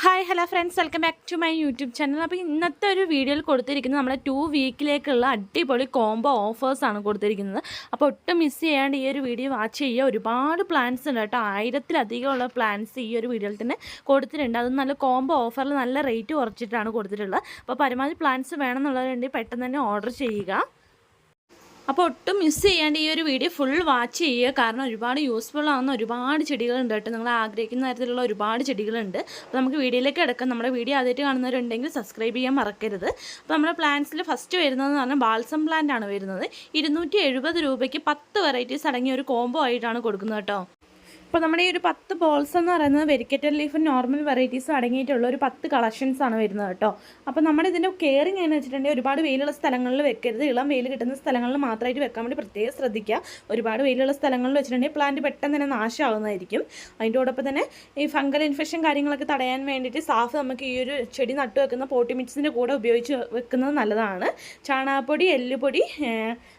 Hi hello friends welcome back to my YouTube channel അപ്പോൾ ഇന്നത്തെ ഒരു വീഡിയോയിൽ കൊടുത്തിരിക്കുന്നത് നമ്മളെ ടു വീക്കിലേക്കുള്ള അടിപൊളി കോംബോ ഓഫേഴ്സാണ് കൊടുത്തിരിക്കുന്നത്. അപ്പോൾ ഒട്ടും മിസ് ചെയ്യാണ്ട് ഈ ഒരു വീഡിയോ വാച്ച് ചെയ്യുക. ഒരുപാട് പ്ലാൻസ് ഉണ്ട് കേട്ടോ. ആയിരത്തിലധികമുള്ള പ്ലാൻസ് ഈ ഒരു വീഡിയോയിൽ തന്നെ കൊടുത്തിട്ടുണ്ട്. അത് നല്ല കോംബോ ഓഫറിൽ നല്ല റേറ്റ് കുറച്ചിട്ടാണ് കൊടുത്തിട്ടുള്ളത്. അപ്പോൾ പരമാവധി പ്ലാൻസ് വേണമെന്നുള്ളവരുണ്ടെങ്കിൽ പെട്ടെന്ന് തന്നെ ഓർഡർ ചെയ്യുക. അപ്പോൾ ഒട്ടും മിസ് ചെയ്യാണ്ട് ഈ ഒരു വീഡിയോ ഫുൾ വാച്ച് ചെയ്യുക. കാരണം ഒരുപാട് യൂസ്ഫുൾ ആവുന്ന ഒരുപാട് ചെടികളുണ്ട് കേട്ടോ. നിങ്ങൾ ആഗ്രഹിക്കുന്ന തരത്തിലുള്ള ഒരുപാട് ചെടികളുണ്ട്. അപ്പോൾ നമുക്ക് വീഡിയോയിലേക്ക് കിടക്കാം. നമ്മുടെ വീഡിയോ ആദ്യമായിട്ട് കാണുന്നവരുണ്ടെങ്കിൽ സബ്സ്ക്രൈബ് ചെയ്യാൻ മറക്കരുത്. അപ്പോൾ നമ്മുടെ പ്ലാന്റ്സിൽ ഫസ്റ്റ് വരുന്നതെന്ന് പറഞ്ഞാൽ ബാൽസം പ്ലാന്റ് ആണ് വരുന്നത്. ഇരുന്നൂറ്റി രൂപയ്ക്ക് പത്ത് വെറൈറ്റീസ് അടങ്ങിയ ഒരു കോംബോ ആയിട്ടാണ് കൊടുക്കുന്നത് കേട്ടോ. അപ്പോൾ നമ്മുടെ ഈ ഒരു പത്ത് ബോൾസ് എന്ന് പറയുന്നത് വെരിക്കറ്റഡ് ലീഫ് നോർമൽ വെറൈറ്റീസ് അടങ്ങിയിട്ടുള്ള ഒരു പത്ത് കളക്ഷൻസ് ആണ് വരുന്നത് കേട്ടോ. അപ്പോൾ നമ്മുടെ ഇതിന്റെ കെയറിങ് എന്ന് വെച്ചിട്ടുണ്ടെങ്കിൽ ഒരുപാട് വെയിലുള്ള സ്ഥലങ്ങളിൽ വെക്കരുത്. ഇളം വെയിൽ കിട്ടുന്ന സ്ഥലങ്ങളിൽ മാത്രമായിട്ട് വെക്കാൻ വേണ്ടി പ്രത്യേകം ശ്രദ്ധിക്കുക. ഒരുപാട് വെയിലുള്ള സ്ഥലങ്ങളിൽ വെച്ചിട്ടുണ്ടെങ്കിൽ പ്ലാന്റ് പെട്ടെന്ന് തന്നെ നാശമാകുന്നതായിരിക്കും അതിന്റെ കൂടൊപ്പം തന്നെ ഈ ഫംഗൽ ഇൻഫെക്ഷൻ കാര്യങ്ങളൊക്കെ തടയാൻ വേണ്ടിയിട്ട് സാഫ് നമുക്ക് ഈ ഒരു ചെടി നട്ടു വെക്കുന്ന പോട്ടി മിക്സിന്റെ കൂടെ ഉപയോഗിച്ച് വെക്കുന്നത് നല്ലതാണ്. ചാണകപ്പൊടി എല്ലുപൊടി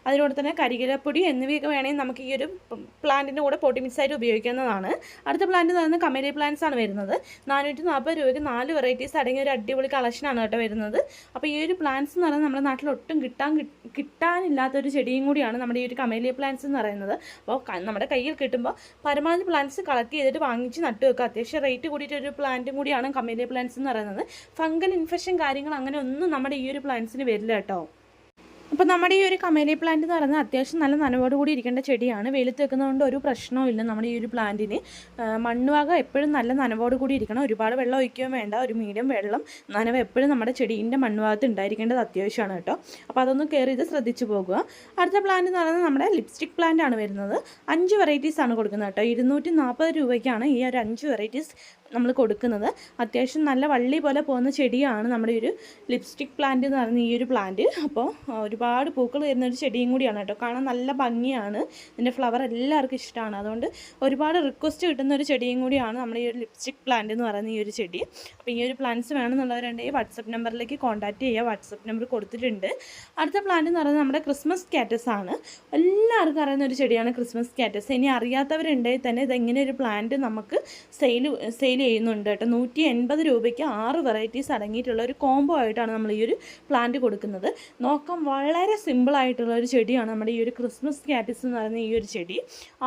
അതിനോട് തന്നെ കരികിലപ്പൊടി എന്നിവയൊക്കെ വേണമെങ്കിൽ നമുക്ക് ഈ ഒരു പ്ലാന്റിന്റെ കൂടെ പോട്ടി മിക്സ് ഉപയോഗിക്കുന്നതാണ് അടുത്ത പ്ലാന്റ് എന്ന് കമേലിയ പ്ലാന്റ്സ് ആണ് വരുന്നത്. നാനൂറ്റി നാൽപ്പത് രൂപയ്ക്ക് നാല് വെറൈറ്റീസ് അടങ്ങിയ ഒരു അടിപൊളി കളക്ഷനാണ് കേട്ടോ വരുന്നത്. അപ്പോൾ ഈ ഒരു പ്ലാന്റ്സ് എന്ന് പറയുന്നത് നമ്മുടെ നാട്ടിൽ ഒട്ടും കിട്ടാൻ കിട്ടാനില്ലാത്ത കിട്ടാനില്ലാത്തൊരു ചെടിയും കൂടിയാണ് നമ്മുടെ ഈ ഒരു കമേലിയ പ്ലാന്റ്സ് എന്ന് പറയുന്നത്. അപ്പോൾ നമ്മുടെ കയ്യിൽ കിട്ടുമ്പോൾ പരമാവധി പ്ലാന്റ്സ് കളക്ട് ചെയ്തിട്ട് വാങ്ങിച്ച് നട്ടു വെക്കുക. അത്യാവശ്യം റേറ്റ് കൂടിയിട്ടൊരു പ്ലാന്റും കൂടിയാണ് കമേലിയ പ്ലാന്റ്സ് എന്ന് പറയുന്നത്. ഫംഗൽ ഇൻഫെക്ഷൻ കാര്യങ്ങൾ അങ്ങനെ ഒന്നും നമ്മുടെ ഈ ഒരു പ്ലാന്റ്സിന് വരില്ല കേട്ടോ. അപ്പോൾ നമ്മുടെ ഈ ഒരു കമേലി പ്ലാന്റ് എന്ന് പറയുന്നത് അത്യാവശ്യം നല്ല നനവോട് കൂടി ഇരിക്കേണ്ട ചെടിയാണ്. വെയിലത്ത് വെക്കുന്നതുകൊണ്ട് ഒരു പ്രശ്നവും ഇല്ല നമ്മുടെ ഈ ഒരു പ്ലാന്റിന് മണ്ണുവാക എപ്പോഴും നല്ല നനവോട് കൂടി ഇരിക്കണം. ഒരുപാട് വെള്ളം ഒഴിക്കുകയും വേണ്ട. ഒരു മീഡിയം വെള്ളം നനവ് എപ്പോഴും നമ്മുടെ ചെടീന്റെ മണ്ണുവാകത്ത് ഉണ്ടായിരിക്കേണ്ടത് അത്യാവശ്യമാണ് കേട്ടോ. അപ്പോൾ അതൊന്നും കെയർ ചെയ്ത് ശ്രദ്ധിച്ചു പോകുക. അടുത്ത പ്ലാന്റ് എന്ന് പറയുന്നത് നമ്മുടെ ലിപ്സ്റ്റിക് പ്ലാന്റ് ആണ് വരുന്നത്. അഞ്ച് വെറൈറ്റീസ് ആണ് കൊടുക്കുന്നത് കേട്ടോ. ഇരുന്നൂറ്റി നാൽപ്പത് രൂപയ്ക്കാണ് ഈ ഒരു അഞ്ച് വെറൈറ്റീസ് നമ്മൾ കൊടുക്കുന്നത്. അത്യാവശ്യം നല്ല വള്ളി പോലെ പോകുന്ന ചെടിയാണ് നമ്മുടെ ഒരു ലിപ്സ്റ്റിക് പ്ലാന്റ് എന്ന് പറയുന്ന ഈ ഒരു പ്ലാന്റ് അപ്പോൾ ഒരുപാട് പൂക്കൾ വരുന്ന ഒരു ചെടിയും കൂടിയാണ് കേട്ടോ. കാണാൻ നല്ല ഭംഗിയാണ്. ഇതിന്റെ ഫ്ലവർ എല്ലാവർക്കും ഇഷ്ടമാണ്. അതുകൊണ്ട് ഒരുപാട് റിക്വസ്റ്റ് കിട്ടുന്ന ഒരു ചെടിയും കൂടിയാണ് നമ്മുടെ ഈ ഒരു ലിപ്സ്റ്റിക് പ്ലാന്റ് എന്ന് പറയുന്ന ഈ ഒരു ചെടി. അപ്പോൾ ഈ ഒരു പ്ലാന്റ്സ് വേണമെന്നുള്ളവരുണ്ടെങ്കിൽ വാട്സപ്പ് നമ്പറിലേക്ക് കോൺടാക്റ്റ് ചെയ്യുക. വാട്സപ്പ് നമ്പർ കൊടുത്തിട്ടുണ്ട്. അടുത്ത പ്ലാന്റ് എന്ന് പറയുന്നത് നമ്മുടെ ക്രിസ്മസ് കാറ്റസ് ആണ്. എല്ലാവർക്കും അറിയുന്ന ഒരു ചെടിയാണ് ക്രിസ്മസ് കാറ്റസ് ഇനി അറിയാത്തവരുണ്ടെങ്കിൽ തന്നെ ഇതെങ്ങനെ ഒരു പ്ലാന്റ് നമുക്ക് സെയിൽ സെയിൽ ചെയ്യുന്നുണ്ട് കേട്ടോ. നൂറ്റി എൺപത് രൂപയ്ക്ക് ആറ് വെറൈറ്റീസ് അടങ്ങിയിട്ടുള്ള ഒരു കോംബോ ആയിട്ടാണ് നമ്മൾ ഈ ഒരു പ്ലാന്റ് കൊടുക്കുന്നത്. നോക്കാം വളരെ സിമ്പിളായിട്ടുള്ള ഒരു ചെടിയാണ് നമ്മുടെ ഈ ഒരു ക്രിസ്മസ് കാറ്റസ് എന്ന് പറയുന്ന ഈ ഒരു ചെടി.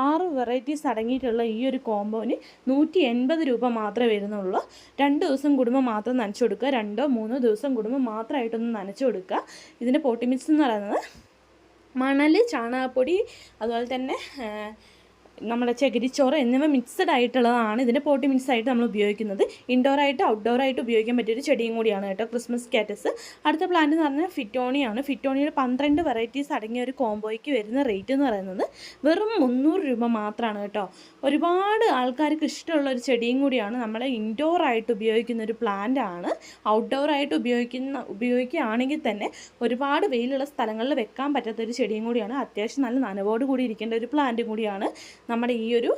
ആറ് വെറൈറ്റീസ് അടങ്ങിയിട്ടുള്ള ഈ ഒരു കോംബോന് നൂറ്റി എൺപത് രൂപ മാത്രമേ വരുന്നുള്ളൂ. രണ്ട് ദിവസം കുടുംബം മാത്രം നനച്ചു കൊടുക്കുക. രണ്ടോ മൂന്നോ ദിവസം കുടുംബം മാത്രമായിട്ടൊന്ന് നനച്ചു കൊടുക്കുക. ഇതിന്റെ പോട്ടിമിക്സ് എന്ന് പറയുന്നത് മണൽ ചാണകപ്പൊടി അതുപോലെ തന്നെ നമ്മുടെ ചകിരിച്ചോറ് എന്നിവ മിക്സഡ് ആയിട്ടുള്ളതാണ്. ഇതിന്റെ പോട്ടി മിക്സ് ആയിട്ട് നമ്മൾ ഉപയോഗിക്കുന്നത്. ഇൻഡോർ ആയിട്ട് ഔട്ട്ഡോർ ആയിട്ട് ഉപയോഗിക്കാൻ പറ്റിയൊരു ചെടിയും കൂടിയാണ് കേട്ടോ ക്രിസ്മസ് കാറ്റസ് അടുത്ത പ്ലാന്റ് എന്ന് പറഞ്ഞാൽ ഫിറ്റോണിയാണ് ഫിറ്റോണിയുടെ പന്ത്രണ്ട് വെറൈറ്റീസ് അടങ്ങിയ ഒരു കോംബോയ്ക്ക് വരുന്ന റേറ്റ് എന്ന് പറയുന്നത് വെറും മുന്നൂറ് രൂപ മാത്രമാണ് കേട്ടോ. ഒരുപാട് ആൾക്കാർക്ക് ഇഷ്ടമുള്ള ഒരു ചെടിയും കൂടിയാണ് നമ്മൾ ഇൻഡോർ ആയിട്ട് ഉപയോഗിക്കുന്ന ഒരു പ്ലാന്റ് ആണ്. ഔട്ട്ഡോർ ആയിട്ട് ഉപയോഗിക്കുന്ന ഉപയോഗിക്കുകയാണെങ്കിൽ തന്നെ ഒരുപാട് വെയിലുള്ള സ്ഥലങ്ങളിൽ വെക്കാൻ പറ്റാത്ത ഒരു ചെടിയും കൂടിയാണ്. അത്യാവശ്യം നല്ല നനവോട് കൂടി ഇരിക്കേണ്ട ഒരു പ്ലാന്റും കൂടിയാണ്. നമ്മുടെ ഈ ഒരു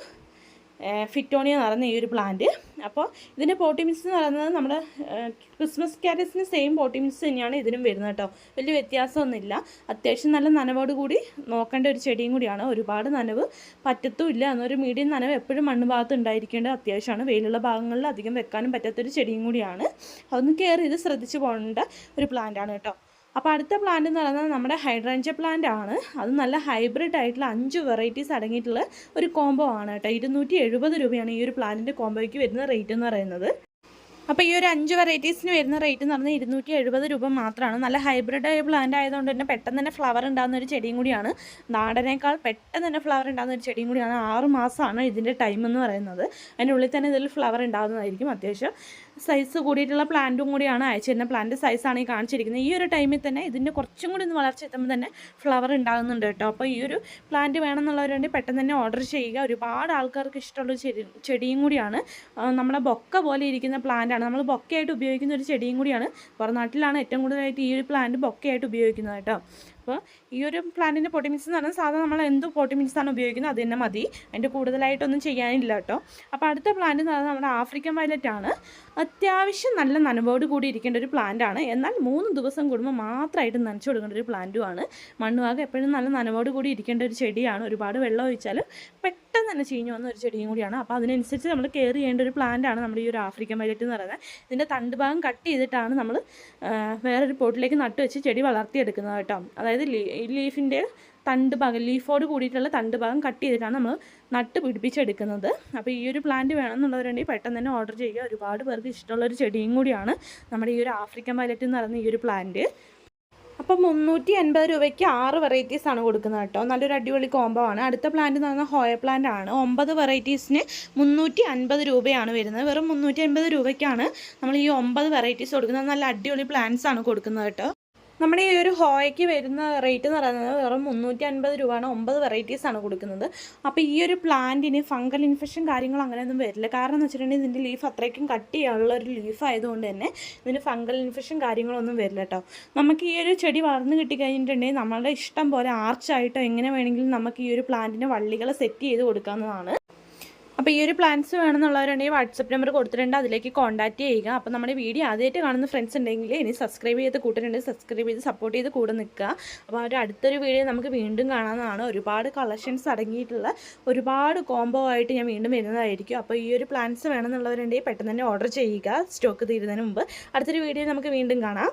ഫിറ്റോണിയ എന്ന് പറയുന്ന ഈ ഒരു പ്ലാന്റ് അപ്പോൾ ഇതിന്റെ പോട്ടി മിക്സ് എന്ന് പറയുന്നത് നമ്മുടെ ക്രിസ്മസ് ക്യാരറ്റ്സിന് സെയിം പോട്ടി മിക്സ് തന്നെയാണ് ഇതിനും വരുന്നത് കേട്ടോ. വലിയ വ്യത്യാസമൊന്നുമില്ല. അത്യാവശ്യം നല്ല നനവോട് കൂടി നോക്കേണ്ട ഒരു ചെടിയും കൂടിയാണ്. ഒരുപാട് നനവ് പറ്റത്തുമില്ല. എന്നൊരു മീഡിയം നനവ് എപ്പോഴും മണ്ണ് ഭാഗത്ത് ഉണ്ടായിരിക്കേണ്ടത് അത്യാവശ്യമാണ്. വെയിലുള്ള ഭാഗങ്ങളിൽ അധികം വെക്കാനും പറ്റാത്തൊരു ചെടിയും കൂടിയാണ്. അതൊന്ന് കെയർ ചെയ്ത് ശ്രദ്ധിച്ച് പോകേണ്ട ഒരു പ്ലാന്റാണ് കേട്ടോ. അപ്പോൾ അടുത്ത പ്ലാന്റ് എന്ന് പറയുന്നത് നമ്മുടെ ഹൈഡ്രഞ്ച പ്ലാന്റ് ആണ്. അത് നല്ല ഹൈബ്രിഡ് ആയിട്ടുള്ള അഞ്ച് വെറൈറ്റീസ് അടങ്ങിയിട്ടുള്ള ഒരു കോംബോ ആണ് കേട്ടോ. ഇരുന്നൂറ്റി എഴുപത് രൂപയാണ് ഈ ഒരു പ്ലാന്റിന്റെ കോംബോയ്ക്ക് വരുന്ന റേറ്റ് എന്ന് പറയുന്നത്. അപ്പോൾ ഈ ഒരു അഞ്ച് വെറൈറ്റീസിന് വരുന്ന റേറ്റ് എന്ന് പറഞ്ഞാൽ ഇരുന്നൂറ്റി എഴുപത് രൂപ മാത്രമാണ്. നല്ല ഹൈബ്രിഡ് ആയ പ്ലാന്റ് ആയതുകൊണ്ട് തന്നെ പെട്ടെന്ന് തന്നെ ഫ്ലവർ ഉണ്ടാകുന്ന ഒരു ചെടിയും കൂടിയാണ്. നാടനേക്കാൾ പെട്ടെന്ന് തന്നെ ഫ്ലവർ ഉണ്ടാകുന്ന ഒരു ചെടിയും കൂടിയാണ് ആറ് മാസമാണ് ഇതിന്റെ ടൈം എന്ന് പറയുന്നത്. അതിന്റെ ഉള്ളിൽ തന്നെ ഇതിൽ ഫ്ലവർ ഉണ്ടാകുന്നതായിരിക്കും അത്യാവശ്യം. സൈസ് കൂടിയിട്ടുള്ള പ്ലാന്റും കൂടിയാണ് അയച്ചിരുന്നത് പ്ലാന്റ് സൈസാണ് ഈ കാണിച്ചിരിക്കുന്നത്. ഈ ഒരു ടൈമിൽ തന്നെ ഇതിന്റെ കുറച്ചും കൂടി ഒന്ന് വളർച്ച എത്തുമ്പോൾ തന്നെ ഫ്ലവർ ഉണ്ടാകുന്നുണ്ട് കേട്ടോ. അപ്പോൾ ഈ ഒരു പ്ലാന്റ് വേണമെന്നുള്ളവരുണ്ടെങ്കിൽ പെട്ടെന്ന് തന്നെ ഓർഡർ ചെയ്യുക. ഒരുപാട് ആൾക്കാർക്ക് ഇഷ്ടമുള്ള ചെടി ചെടിയും കൂടിയാണ്. നമ്മുടെ ബൊക്ക പോലെ ഇരിക്കുന്ന പ്ലാന്റാണ് നമ്മൾ ബൊക്കയായിട്ട് ഉപയോഗിക്കുന്ന ഒരു ചെടിയും കൂടിയാണ്. പുറം നാട്ടിലാണ് ഏറ്റവും കൂടുതലായിട്ട് ഈ ഒരു പ്ലാന്റ് ബൊക്കയായിട്ട് ഉപയോഗിക്കുന്നത് കേട്ടോ. അപ്പോൾ ഈ ഒരു പ്ലാന്റിന്റെ പൊട്ടി മിക്സ് എന്ന് പറഞ്ഞാൽ സാധാരണ നമ്മൾ എന്ത് പൊട്ടി മിക്സ് ആണ് ഉപയോഗിക്കുന്നത് അത് തന്നെ മതി. അതിന്റെ കൂടുതലായിട്ടൊന്നും ചെയ്യാനില്ല കേട്ടോ. അപ്പോൾ അടുത്ത പ്ലാന്റ് എന്ന് നമ്മുടെ ആഫ്രിക്കൻ വയലറ്റ് ആണ്. അത്യാവശ്യം നല്ല നനവോട് കൂടി ഇരിക്കേണ്ട ഒരു പ്ലാന്റ് ആണ്. എന്നാൽ മൂന്ന് ദിവസം കൂടുമ്പോൾ മാത്രമായിട്ട് നനച്ചു കൊടുക്കേണ്ട ഒരു പ്ലാന്റുമാണ് മണ്ണുവാക എപ്പോഴും നല്ല നനവോട് കൂടി ഇരിക്കേണ്ട ഒരു ചെടിയാണ്. ഒരുപാട് വെള്ളം ഒഴിച്ചാൽ പെട്ടെന്ന് പെട്ടെന്ന് തന്നെ ചീഞ്ഞു വന്ന ഒരു ചെടിയും കൂടിയാണ്. അപ്പോൾ അതിനനുസരിച്ച് നമ്മൾ കെയർ ചെയ്യേണ്ട ഒരു പ്ലാന്റാണ് നമ്മുടെ ഈ ഒരു ആഫ്രിക്കൻ വയലറ്റ് എന്ന് പറയുന്നത്. ഇതിന്റെ തണ്ട് ഭാഗം കട്ട് ചെയ്തിട്ടാണ് നമ്മൾ വേറൊരു പോട്ടിലേക്ക് നട്ട് വെച്ച് ചെടി വളർത്തിയെടുക്കുന്നത് കേട്ടോ. അതായത് ലീഫിന്റെ തണ്ട് ഭാഗം ലീഫോട് കൂടിയിട്ടുള്ള തണ്ട് ഭാഗം കട്ട് ചെയ്തിട്ടാണ് നമ്മൾ നട്ട് പിടിപ്പിച്ചെടുക്കുന്നത്. അപ്പോൾ ഈ ഒരു പ്ലാന്റ് വേണമെന്നുള്ളവരുണ്ടെങ്കിൽ പെട്ടെന്ന് തന്നെ ഓർഡർ ചെയ്യുക. ഒരുപാട് പേർക്ക് ഇഷ്ടമുള്ള ഒരു ചെടിയും കൂടിയാണ് നമ്മുടെ ഈ ഒരു ആഫ്രിക്കൻ വയലറ്റ് എന്ന് പറയുന്ന ഈ ഒരു പ്ലാന്റ് അപ്പോൾ മുന്നൂറ്റി അൻപത് രൂപയ്ക്ക് ആറ് വെറൈറ്റീസ് ആണ് കൊടുക്കുന്നത് കേട്ടോ. നല്ലൊരു അടിപൊളി കോംബോ ആണ്. അടുത്ത പ്ലാന്റ് എന്ന് പറഞ്ഞാൽ ഹോയ പ്ലാന്റ് ആണ്. ഒമ്പത് വെറൈറ്റീസിന് മുന്നൂറ്റി അൻപത് രൂപയാണ് വരുന്നത്. വെറും മുന്നൂറ്റി അൻപത് രൂപയ്ക്കാണ് നമ്മൾ ഈ ഒമ്പത് വെറൈറ്റീസ് കൊടുക്കുന്നത്. നല്ല അടിപൊളി പ്ലാന്റ്സ് ആണ് കൊടുക്കുന്നത് കേട്ടോ. നമ്മുടെ ഈ ഒരു ഹോയയ്ക്ക് വരുന്ന റേറ്റ് എന്ന് പറയുന്നത് വെറും മുന്നൂറ്റി അൻപത് രൂപയാണ്. ഒമ്പത് വെറൈറ്റീസ് ആണ് കൊടുക്കുന്നത്. അപ്പോൾ ഈ ഒരു പ്ലാന്റിന് ഫംഗൽ ഇൻഫെക്ഷൻ കാര്യങ്ങൾ അങ്ങനെയൊന്നും വരില്ല. കാരണം എന്ന് വെച്ചിട്ടുണ്ടെങ്കിൽ ഇതിന്റെ ലീഫ് അത്രയ്ക്കും കട്ടിയുള്ള ഒരു ലീഫ് ആയതുകൊണ്ട് തന്നെ ഇതിന് ഫംഗൽ ഇൻഫെക്ഷൻ കാര്യങ്ങളൊന്നും വരില്ല കേട്ടോ. നമുക്ക് ഈ ഒരു ചെടി വളർന്നു കിട്ടിക്കഴിഞ്ഞിട്ടുണ്ടെങ്കിൽ നമ്മളുടെ ഇഷ്ടം പോലെ ആർച്ചായിട്ടോ എങ്ങനെ വേണമെങ്കിലും നമുക്ക് ഈ ഒരു പ്ലാന്റിന് വള്ളികൾ സെറ്റ് ചെയ്ത് കൊടുക്കാവുന്നതാണ്. അപ്പോൾ ഈ ഒരു പ്ലാൻസ് വേണമെന്നുള്ളവരുണ്ടെങ്കിൽ വാട്സപ്പ് നമ്പർ കൊടുത്തിട്ടുണ്ട്. അതിലേക്ക് കോൺടാക്റ്റ് ചെയ്യുക. അപ്പോൾ നമ്മുടെ വീഡിയോ ആദ്യമായിട്ട് കാണുന്ന ഫ്രണ്ട്സ് ഉണ്ടെങ്കിൽ ഇനി സബ്സ്ക്രൈബ് ചെയ്ത് കൂട്ടിട്ടുണ്ട് സബ്സ്ക്രൈബ് ചെയ്ത് സപ്പോർട്ട് ചെയ്ത് കൂടെ നിൽക്കുക. അപ്പോൾ ഒരു അടുത്തൊരു വീഡിയോ നമുക്ക് വീണ്ടും കാണാവുന്നതാണ്. ഒരുപാട് കളക്ഷൻസ് അടങ്ങിയിട്ടുള്ള ഒരുപാട് കോംബോ ആയിട്ട് ഞാൻ വീണ്ടും വരുന്നതായിരിക്കും. അപ്പോൾ ഈ ഒരു പ്ലാൻസ് വേണമെന്നുള്ളവരുണ്ടെങ്കിൽ പെട്ടെന്ന് തന്നെ ഓർഡർ ചെയ്യുക. സ്റ്റോക്ക് തീരുന്നതിന് മുമ്പ്. അടുത്തൊരു വീഡിയോ നമുക്ക് വീണ്ടും കാണാം.